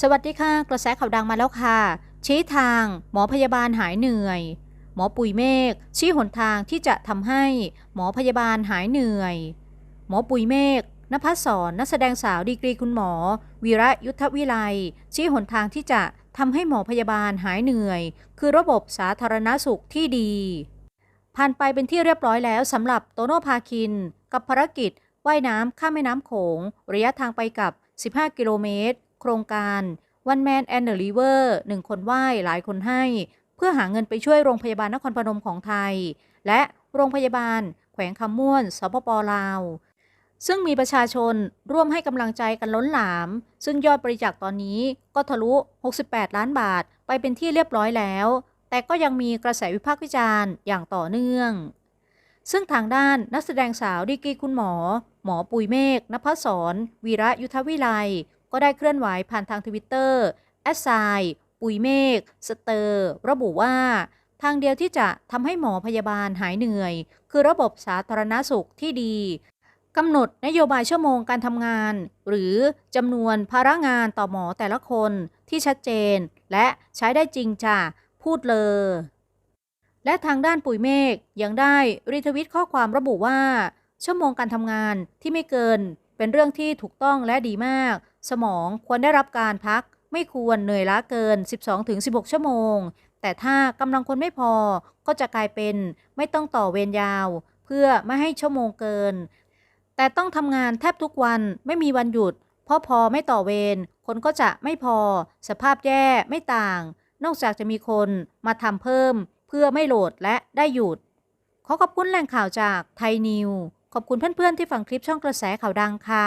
สวัสดีค่ะ กระแสข่าวดังมาแล้วค่ะ ชี้ทาง หมอพยาบาลหายเหนื่อย หมอปุ๋ยเมฆชี้หนทางที่จะทำให้หมอพยาบาลหายเหนื่อย หมอปุ๋ยเมฆนภัสสรนักแสดงสาวดีกรีคุณหมอ วีระยุทธวิไลชี้หนทางที่จะทำให้หมอพยาบาลหายเหนื่อย คือระบบสาธารณสุขที่ดี ผ่านไปเป็นที่เรียบร้อยแล้วสำหรับโตโนภาคิน กับภารกิจว่ายน้ำข้ามแม่น้ำโขง ระยะทางไปกับ 15 กิโลเมตร โครงการ One Man and the River หนึ่งคนว่ายหลายคนให้ เพื่อหาเงินไปช่วยโรงพยาบาลนครพนมของไทย และโรงพยาบาล แขวงคำม่วนสปปลาว ซึ่งมีประชาชนร่วมให้กำลังใจกันล้นหลาม ซึ่งยอดบริจาคตอนนี้ก็ทะลุ 68 ล้านบาทไปเป็นที่เรียบร้อยแล้ว แต่ก็ยังมีกระแสวิพากษ์วิจารณ์อย่างต่อเนื่องซึ่งทางด้านนักแสดงสาวดีกรีคุณหมอ หมอปุยเมฆนภัสสรวีระยุทธวิไล ก็ได้เคลื่อนไหวผ่านทางทวิตเตอร์แอสไซปุยเมฆสเตอร์ ระบุว่า ทางเดียวที่จะทำให้หมอพยาบาลหายเหนื่อย คือระบบสาธารณสุขที่ดีกำหนดนโยบายชั่วโมงการทำงาน หรือจำนวนภาระงานต่อหมอแต่ละคนที่ชัดเจน และใช้ได้จริงจ้ะพูดเลย และทางด้านปุ๋ยเมฆยังได้รีทวิตข้อความระบุว่า ชั่วโมงการทำงานที่ไม่เกินเป็นเรื่องที่ถูกต้องและดีมาก สมองควรได้รับการพัก ไม่ควรเหนื่อยล้าเกิน 12-16 ชั่วโมง แต่ถ้ากำลังคนไม่พอก็จะกลายเป็นไม่ต้องต่อเวรยาว เพื่อไม่ให้ชั่วโมงเกิน แต่ต้องทำงานแทบทุกวันไม่มีวันหยุดเพราะพอไม่ต่อเวรคนก็จะไม่พอ สภาพแย่ไม่ต่าง นอกจากจะมีคนมาทำเพิ่ม เพื่อไม่โหลดและได้หยุด ขอขอบคุณแหล่งข่าวจากไทยนิว ขอบคุณเพื่อนๆที่ฟังคลิปช่องกระแสข่าวดังค่ะ